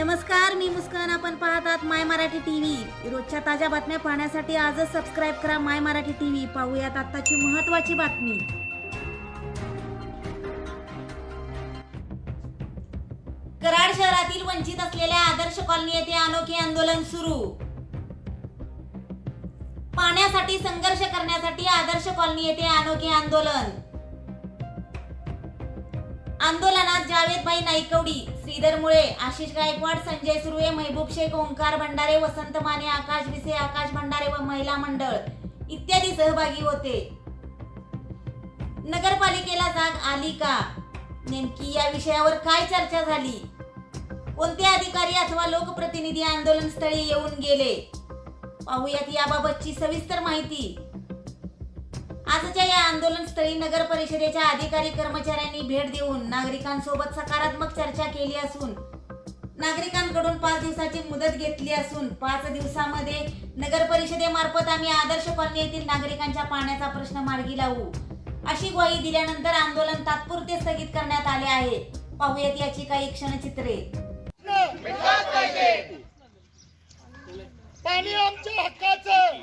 नमस्कार मी मुस्कान. आपण पाहतात माय मराठी टीव्ही. रोजच्या ताज्या बातम्या पाहण्यासाठी आजच सबस्क्राईब करा माय मराठी टी व्ही पाहूयात आत्ताची महत्वाची बातमी. कराड शहरातील वंचित असलेल्या आदर्श कॉलनी येथे अनोखे आंदोलन सुरू. पाण्यासाठी संघर्ष करण्यासाठी आदर्श कॉलनी येथे अनोखे आंदोलन. आंदोलनात जावेदभाई नाईकवडी श्रीधर मुळे आशिष गायकवाड संजय सुर्वे महबूब शेख ओंकार भंडारे वसंत माने आकाश विसे आकाश भंडारे व महिला मंडळ इत्यादी सहभागी होते. नगरपालिकेला जाग आली का? नेमकी या विषयावर काय चर्चा झाली? कोणते अधिकारी अथवा लोकप्रतिनिधी आंदोलन स्थळी येऊन गेले? पाहूयात याबाबतची सविस्तर माहिती. आजच्या आंदोलन स्थळी नगर परिषदेच्या अधिकारी कर्मचाऱ्यांनी भेट देऊन नागरिकांसोबत सकारात्मक चर्चा केली असून नागरिकांकडून पाच दिवसाची मुदत घेतली असून पाच दिवसामध्ये नगर परिषदेमार्फत आम्ही आदर्श कॉलनी येथील नागरिकांच्या पाण्याचा प्रश्न मार्गी लावू अशी ग्वाही दिल्यानंतर आंदोलन तात्पुरते स्थगित करण्यात आले आहे. पाहूयात याची काही क्षणचित्रे. पाणी आमच्या हक्काचं.